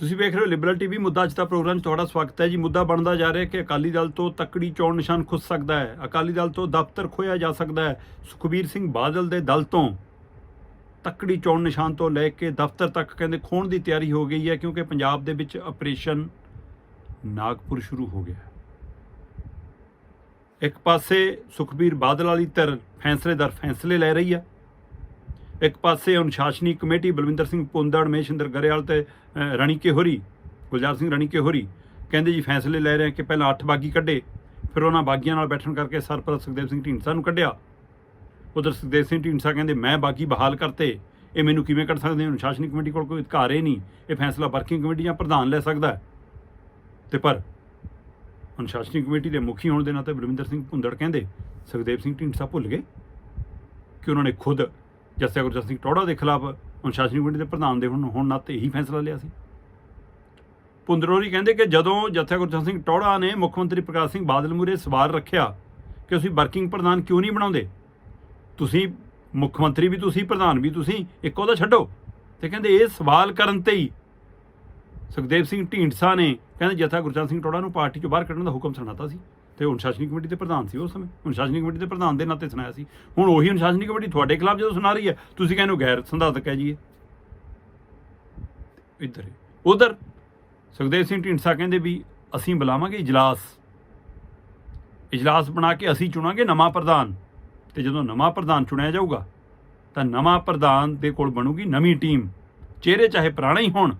ਤੁਸੀਂ ਵੇਖ ਰਹੇ ਹੋ ਲਿਬਰਲ ਟੀਵੀ ਮੁੱਦਾ ਅੱਜ ਦਾ ਪ੍ਰੋਗਰਾਮ ਤੁਹਾਡਾ ਸਵਾਗਤ ਹੈ ਜੀ। ਮੁੱਦਾ ਬਣਦਾ ਜਾ ਰਿਹਾ ਕਿ ਅਕਾਲੀ ਦਲ ਤੋਂ ਤੱਕੜੀ ਚੋਣ ਨਿਸ਼ਾਨ ਖੁੱਸ ਸਕਦਾ ਹੈ। ਅਕਾਲੀ ਦਲ ਤੋਂ ਦਫ਼ਤਰ ਖੋਇਆ ਜਾ ਸਕਦਾ ਹੈ। ਸੁਖਬੀਰ ਸਿੰਘ ਬਾਦਲ ਦੇ ਦਲ ਤੋਂ ਤੱਕੜੀ ਚੋਣ ਨਿਸ਼ਾਨ ਤੋਂ ਲੈ ਕੇ ਦਫ਼ਤਰ ਤੱਕ ਕਹਿੰਦੇ ਖੋਣ ਦੀ ਤਿਆਰੀ ਹੋ ਗਈ ਹੈ, ਕਿਉਂਕਿ ਪੰਜਾਬ ਦੇ ਵਿੱਚ ਆਪਰੇਸ਼ਨ ਨਾਗਪੁਰ ਸ਼ੁਰੂ ਹੋ ਗਿਆ ਇੱਕ ਪਾਸੇ ਸੁਖਬੀਰ ਬਾਦਲ ਵਾਲੀ ਧਿਰ ਫੈਸਲੇ ਦਰ ਫੈਸਲੇ ਲੈ ਰਹੀ ਹੈ। ਇੱਕ ਪਾਸੇ ਅਨੁਸ਼ਾਸਨੀ ਕਮੇਟੀ ਬਲਵਿੰਦਰ ਸਿੰਘ ਪੁੰਦੜ ਮੇਸ਼ਿੰਦਰ ਗਰੇਵਾਲ ਤੇ ਅਹ, ਰਣੀਕੇ ਹੋਰੀ ਗੁਲਜ਼ਾਰ ਸਿੰਘ ਰਣੀਕੇ ਹੋਰੀ ਕਹਿੰਦੇ ਜੀ ਫੈਸਲੇ ਲੈ ਰਹੇ ਕਿ ਪਹਿਲਾਂ 8 ਬਾਗੀ ਕੱਢੇ ਫਿਰ ਉਹਨਾਂ ਬਾਗੀਆਂ ਨਾਲ ਬੈਠਣ ਕਰਕੇ ਸਰਪ੍ਰਸਤ ਸੁਖਦੇਵ ਸਿੰਘ ਢੀਂਡਸਾ ਨੂੰ ਕੱਢਿਆ। ਉਧਰ ਸੁਖਦੇਵ ਸਿੰਘ ਢੀਂਡਸਾ ਕਹਿੰਦੇ ਮੈਂ ਬਾਗੀ ਬਹਾਲ ਕਰਤੇ ਇਹ ਮੈਨੂੰ ਕਿਵੇਂ ਕੱਢ ਸਕਦੇ? ਹੋ ਅਨੁਸ਼ਾਸਨੀ ਕਮੇਟੀ ਕੋਲ ਕੋਈ ਅਧਿਕਾਰ ਹੀ ਨਹੀਂ ਇਹ ਫੈਸਲਾ ਵਰਕਿੰਗ ਕਮੇਟੀ ਜਾਂ ਪ੍ਰਧਾਨ ਲੈ ਸਕਦਾ ਹੈ। ਤੇ ਪਰ ਅਨੁਸ਼ਾਸਨੀ ਕਮੇਟੀ ਦੇ ਮੁਖੀ ਹੋਣ ਦੇ ਨਾਤੇ ਬਲਵਿੰਦਰ ਸਿੰਘ ਭੁੰਦੜ ਕਹਿੰਦੇ ਸੁਖਦੇਵ ਸਿੰਘ ਢੀਂਡਸਾ ਭੁੱਲ ਗਏ ਕਿ ਉਹਨਾਂ ਨੇ ਖੁਦ ਜੱਸਿਆ ਗੁਰਜਸ ਸਿੰਘ ਟੋੜਾ ਦੇ ਖਿਲਾਫ ਅਨੁਸ਼ਾਸਨੀ ਕਮੇਟੀ ਦੇ ਪ੍ਰਧਾਨ ਦੇ ਹੁਣ ਹੁਣ ਨਾਤੇ ਇਹੀ ਫੈਸਲਾ ਲਿਆ ਸੀ। ਪੁੰਦਰੋਰੀ ਕਹਿੰਦੇ ਕਿ ਜਦੋਂ ਜੱਥਾ ਗੁਰਜਸ ਸਿੰਘ ਟੋੜਾ ਨੇ ਮੁੱਖ ਮੰਤਰੀ ਪ੍ਰਕਾਸ਼ ਸਿੰਘ ਬਾਦਲ ਮੂਰੇ ਸਵਾਲ ਰੱਖਿਆ ਕਿ ਅਸੀਂ ਵਰਕਿੰਗ ਪ੍ਰਧਾਨ ਕਿਉਂ ਨਹੀਂ ਬਣਾਉਂਦੇ? ਤੁਸੀਂ ਮੁੱਖ ਮੰਤਰੀ ਵੀ ਤੁਸੀਂ, ਪ੍ਰਧਾਨ ਵੀ ਤੁਸੀਂ, ਇੱਕ ਉਹਦਾ ਛੱਡੋ। ਤੇ ਕਹਿੰਦੇ ਇਹ ਸਵਾਲ ਕਰਨ ਤੇ ਹੀ ਸੁਖਦੇਵ ਸਿੰਘ ਢੀਂਡਸਾ ਨੇ ਕਹਿੰਦੇ ਜੱਥਾ ਗੁਰਚਰਨ ਸਿੰਘ ਟੋੜਾ ਨੂੰ ਪਾਰਟੀ ਚੋਂ ਬਾਹਰ ਕੱਢਣ ਦਾ ਹੁਕਮ ਸੁਣਾਤਾ ਸੀ। ਤੇ ਉਹ ਅਨੁਸ਼ਾਸਨੀ ਕਮੇਟੀ ਦੇ ਪ੍ਰਧਾਨ ਸੀ ਉਸ ਸਮੇਂ। ਅਨੁਸ਼ਾਸਨੀ ਕਮੇਟੀ ਦੇ ਪ੍ਰਧਾਨ ਦੇ ਨਾਤੇ ਸੁਣਾਇਆ ਸੀ। ਹੁਣ ਉਹੀ ਅਨੁਸ਼ਾਸਨੀ ਕਮੇਟੀ ਤੁਹਾਡੇ ਖਿਲਾਫ ਜਦੋਂ ਸੁਣਾ ਰਹੀ ਹੈ, ਤੁਸੀਂ ਕਹਿੰਦੇ ਹੋ ਗੈਰ ਸੰਧਾਤਕ ਹੈ ਜੀ ਇੱਧਰ ਉਧਰ ਸੁਖਦੇਵ ਸਿੰਘ ਢੀਂਡਸਾ ਕਹਿੰਦੇ ਵੀ ਅਸੀਂ ਬੁਲਾਵਾਂਗੇ ਇਜਲਾਸ। ਇਜਲਾਸ ਬਣਾ ਕੇ ਅਸੀਂ ਚੁਣਾਂਗੇ ਨਵਾਂ ਪ੍ਰਧਾਨ। ਤੇ ਜਦੋਂ ਨਵਾਂ ਪ੍ਰਧਾਨ ਚੁਣਿਆ ਜਾਊਗਾ, ਤਾਂ ਨਵਾਂ ਪ੍ਰਧਾਨ ਦੇ ਕੋਲ ਬਣੂਗੀ ਨਵੀਂ ਟੀਮ। ਚਿਹਰੇ ਚਾਹੇ ਪੁਰਾਣੇ ਹੀ ਹੋਣ,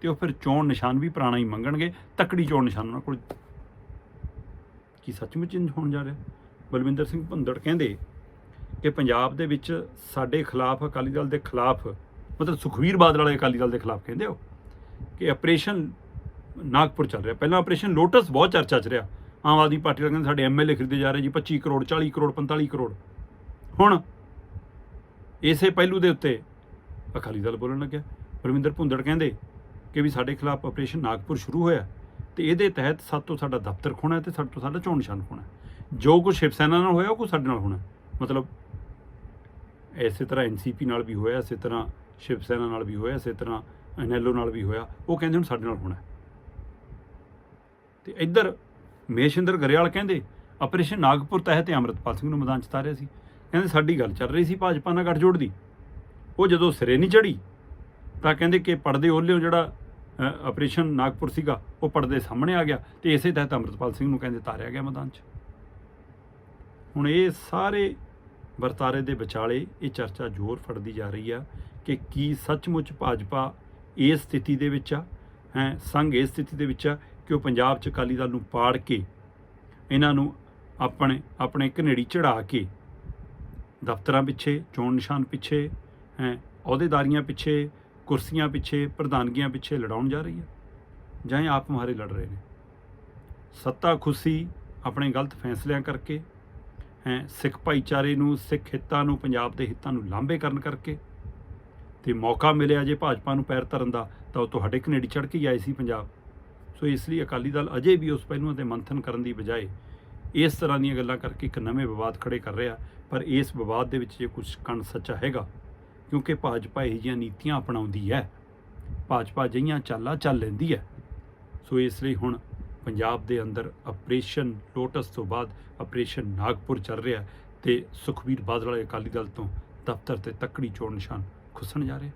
ਤੇ ਉਹ ਫਿਰ ਚੋਣ ਨਿਸ਼ਾਨ ਵੀ ਪੁਰਾਣਾ ਹੀ ਮੰਗਣਗੇ, ਤਕੜੀ ਚੋਣ ਨਿਸ਼ਾਨ ਉਹਨਾਂ ਕੋਲ ਕੀ ਸੱਚਮੁੱਚ ਇੰਝ ਹੋਣ ਜਾ ਰਿਹਾ? ਬਲਵਿੰਦਰ ਸਿੰਘ ਭੁੰਦੜ ਕਹਿੰਦੇ ਕਿ ਪੰਜਾਬ ਦੇ ਵਿੱਚ ਸਾਡੇ ਖਿਲਾਫ, ਅਕਾਲੀ ਦਲ ਦੇ ਖਿਲਾਫ, ਮਤਲਬ ਸੁਖਵੀਰ ਬਾਦਲ ਵਾਲੇ ਅਕਾਲੀ ਦਲ ਦੇ ਖਿਲਾਫ ਕਹਿੰਦੇ ਹੋ ਕਿ ਆਪਰੇਸ਼ਨ ਨਾਗਪੁਰ ਚੱਲ ਰਿਹਾ। ਪਹਿਲਾਂ ਆਪਰੇਸ਼ਨ ਲੋਟਸ ਬਹੁਤ ਚਰਚਾ 'ਚ ਰਿਹਾ। ਆਮ ਆਦਮੀ ਪਾਰਟੀ ਦਾ ਕਹਿੰਦੇ ਸਾਡੇ ਐਮਐਲਏ ਖਰੀਦੇ ਜਾ ਰਹੇ ਜੀ 25 ਕਰੋੜ 40 ਕਰੋੜ 45 ਕਰੋੜ। ਹੁਣ ਇਸੇ ਪਹਿਲੂ ਦੇ ਉੱਤੇ ਅਕਾਲੀ ਦਲ ਬੋਲਣ ਲੱਗਿਆ। ਪਰਮਿੰਦਰ ਭੁੰਦੜ ਕਹਿੰਦੇ ਕਿ ਵੀ ਸਾਡੇ ਖਿਲਾਫ ਆਪਰੇਸ਼ਨ ਨਾਗਪੁਰ ਸ਼ੁਰੂ ਹੋਇਆ। ਤੇ ਇਹਦੇ ਤਹਿਤ ਸਭ ਤੋਂ ਸਾਡਾ ਦਫ਼ਤਰ ਖੋਣਾ ਤੇ ਸਾਡੇ ਤੋਂ ਸਾਡਾ ਚੋਣ ਨਿਸ਼ਾਨ ਖੋਣਾ ਜੋ ਕੁਝ ਸ਼ਿਵ ਸੈਨਾ ਨਾਲ ਹੋਇਆ, ਉਹ ਕੁਛ ਸਾਡੇ ਨਾਲ ਹੋਣਾ ਮਤਲਬ ਇਸੇ ਤਰ੍ਹਾਂ ਐਨਸੀਪੀ ਨਾਲ ਵੀ ਹੋਇਆ, ਇਸੇ ਤਰ੍ਹਾਂ ਸ਼ਿਵ ਸੈਨਾ ਨਾਲ ਵੀ ਹੋਇਆ, ਇਸੇ ਤਰ੍ਹਾਂ ਐਨਐਲਓ ਨਾਲ ਵੀ ਹੋਇਆ, ਉਹ ਕਹਿੰਦੇ ਹੁਣ ਸਾਡੇ ਨਾਲ ਹੋਣਾ ਤੇ ਇੱਧਰ ਮੇਸ਼ਿੰਦਰ ਗਰੇਵਾਲ ਕਹਿੰਦੇ, ਆਪਰੇਸ਼ਨ ਨਾਗਪੁਰ ਤਹਿਤ ਅਮਰਤਪਾਲ ਸਿੰਘ ਨੂੰ ਮੈਦਾਨ ਚ ਤਾਰਿਆ ਸੀ। ਕਹਿੰਦੇ ਸਾਡੀ ਗੱਲ ਚੱਲ ਰਹੀ ਸੀ ਭਾਜਪਾ ਨਾਲ ਗੱਠਜੋੜ ਦੀ। ਉਹ ਜਦੋਂ ਸਿਰੇ ਨਹੀਂ ਚੜੀ ਤਾਂ ਕਹਿੰਦੇ ਕਿ ਪਰਦੇ ਓਲਿਓ ਜਿਹੜਾ ਆਪਰੇਸ਼ਨ ਨਾਗਪੁਰ ਸੀਗਾ, ਉਹ ਪਰਦੇ ਸਾਹਮਣੇ ਆ ਗਿਆ ਤੇ ਇਸੇ ਤਹਿਤ ਅਮਰਤਪਾਲ ਸਿੰਘ ਨੂੰ ਕਹਿੰਦੇ ਤਾਰਿਆ ਗਿਆ ਮੈਦਾਨ 'ਚ। ਹੁਣ ਇਹ ਸਾਰੇ ਵਰਤਾਰੇ ਦੇ ਵਿਚਾਲੇ ਇਹ ਚਰਚਾ ਜ਼ੋਰ ਫੜਦੀ ਜਾ ਰਹੀ ਆ ਕਿ ਕੀ ਸੱਚਮੁੱਚ ਭਾਜਪਾ ਇਸ ਸਥਿਤੀ ਦੇ ਵਿੱਚ ਆ, ਹੈ, ਸੰਘ ਇਸ ਸਥਿਤੀ ਦੇ ਵਿੱਚ ਆ ਕਿ ਉਹ ਪੰਜਾਬ 'ਚ ਅਕਾਲੀ ਦਲ ਨੂੰ ਪਾੜ ਕੇ ਇਹਨਾਂ ਨੂੰ ਆਪਣੇ ਆਪਣੇ ਘਨੇੜੀ ਚੜਾ ਕੇ ਦਫ਼ਤਰਾਂ ਪਿੱਛੇ, ਚੋਣ ਨਿਸ਼ਾਨ ਪਿੱਛੇ, ਹੈ, ਅਹੁਦੇਦਾਰੀਆਂ ਪਿੱਛੇ ਕੁਰਸੀਆਂ ਪਿੱਛੇ, ਪ੍ਰਧਾਨਗੀਆਂ ਪਿੱਛੇ ਲੜਾਉਣ ਜਾ ਰਹੀ ਹੈ ਜਾਂ ਇਹ ਆਪ ਮੁਹਾਰੇ ਲੜ ਰਹੇ ਨੇ? ਸੱਤਾ ਖੁਸ਼ੀ ਆਪਣੇ ਗਲਤ ਫੈਸਲਿਆਂ ਕਰਕੇ, ਹੈ, ਸਿੱਖ ਭਾਈਚਾਰੇ ਨੂੰ, ਸਿੱਖ ਹਿੱਤਾਂ ਨੂੰ, ਪੰਜਾਬ ਦੇ ਹਿੱਤਾਂ ਨੂੰ ਲਾਂਭੇ ਕਰਨ ਕਰਕੇ ਤੇ ਮੌਕਾ ਮਿਲਿਆ ਜੇ ਭਾਜਪਾ ਨੂੰ ਪੈਰ ਧਰਨ ਦਾ, ਤਾਂ ਉਹ ਤੁਹਾਡੇ ਕਨੇਡੀ ਚੜ ਕੇ ਆਏ ਸੀ ਪੰਜਾਬ। ਸੋ ਇਸ ਲਈ ਅਕਾਲੀ ਦਲ ਅਜੇ ਵੀ ਉਸ ਪਹਿਲੂਆਂ ਤੇ ਮੰਥਨ ਕਰਨ ਦੀ ਬਜਾਏ ਇਸ ਤਰ੍ਹਾਂ ਦੀਆਂ ਗੱਲਾਂ ਕਰਕੇ ਇੱਕ ਨਵੇਂ ਵਿਵਾਦ ਖੜੇ ਕਰ ਰਿਹਾ, ਪਰ ਇਸ ਵਿਵਾਦ ਦੇ ਵਿੱਚ ਜੇ ਕੁਝ ਕਣ ਸੱਚਾ ਹੈਗਾ ਕਿਉਂਕਿ ਭਾਜਪਾ ਇਹ ਜਿਹੀਆਂ ਨੀਤੀਆਂ ਅਪਣਾਉਂਦੀ ਹੈ। ਭਾਜਪਾ ਜਿਹੀਆਂ ਚਾਲਾਂ ਚੱਲ ਲੈਂਦੀ ਹੈ। ਸੋ ਇਸ ਲਈ ਹੁਣ ਪੰਜਾਬ ਦੇ ਅੰਦਰ ਆਪਰੇਸ਼ਨ ਲੋਟਸ ਤੋਂ ਬਾਅਦ ਆਪਰੇਸ਼ਨ ਨਾਗਪੁਰ ਚੱਲ ਰਿਹਾ ਹੈ ਤੇ ਸੁਖਬੀਰ ਬਾਦਲ ਵਾਲੇ ਅਕਾਲੀ ਦਲ ਤੋਂ ਦਫ਼ਤਰ ਤੇ ਤੱਕੜੀ ਚੋਣ ਨਿਸ਼ਾਨ ਖੁੱਸਣ ਜਾ ਰਿਹਾ।